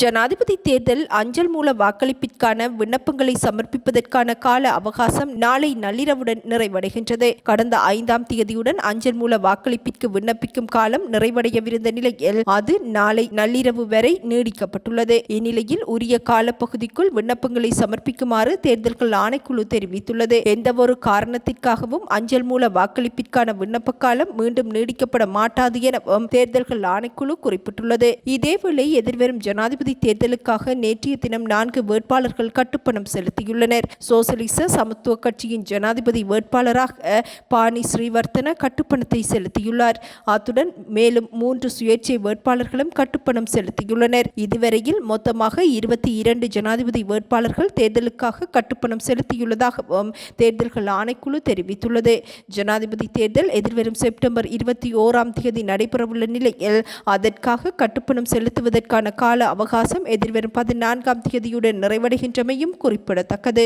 ஜனாதிபதி தேர்தல் அஞ்சல் மூல வாக்களிப்பிற்கான விண்ணப்பங்களை சமர்ப்பிப்பதற்கான கால அவகாசம் நாளை நள்ளிரவுடன் நிறைவடைகின்றது. கடந்த ஐந்தாம் தேதியுடன் அஞ்சல் மூல வாக்களிப்பிற்கு விண்ணப்பிக்கும் காலம் நிறைவடையவிருந்த நிலையில் அது நாளை நள்ளிரவு வரை நீடிக்கப்பட்டுள்ளது. இந்நிலையில் உரிய காலப்பகுதிக்குள் விண்ணப்பங்களை சமர்ப்பிக்குமாறு தேர்தல்கள் ஆணைக்குழு தெரிவித்துள்ளது. எந்தவொரு காரணத்திற்காகவும் அஞ்சல் மூல வாக்களிப்பிற்கான விண்ணப்ப காலம் மீண்டும் நீடிக்கப்பட மாட்டாது எனவும் தேர்தல்கள் ஆணைக்குழு குறிப்பிட்டுள்ளது. இதேவேளை எதிர்வரும் ஜனாதிபதி தேர்தலுக்காக நேற்றைய தினம் நான்கு வேட்பாளர்கள் கட்டுப்பணம் செலுத்தியுள்ளனர். சோசலிச சமத்துவ கட்சியின் ஜனாதிபதி வேட்பாளராக பாணி ஸ்ரீவர்த்தன கட்டுப்பணத்தை செலுத்தியுள்ளார். அத்துடன் மேலும் மூன்று சுயேட்சை வேட்பாளர்களும் கட்டுப்பணம் செலுத்தியுள்ளனர். இதுவரையில் மொத்தமாக இருபத்தி இரண்டு ஜனாதிபதி வேட்பாளர்கள் தேர்தலுக்காக கட்டுப்பணம் செலுத்தியுள்ளதாகவும் தேர்தல்கள் ஆணைக்குழு தெரிவித்துள்ளது. ஜனாதிபதி தேர்தல் எதிர்வரும் செப்டம்பர் இருபத்தி ஓராம் தேதி நடைபெறவுள்ள நிலையில் அதற்காக கட்டுப்பணம் செலுத்துவதற்கான கால அவகாசம் எதிர்வரும் பதினான்காம் தேதியுடன் நிறைவடைகின்றமையும் குறிப்பிடத்தக்கது.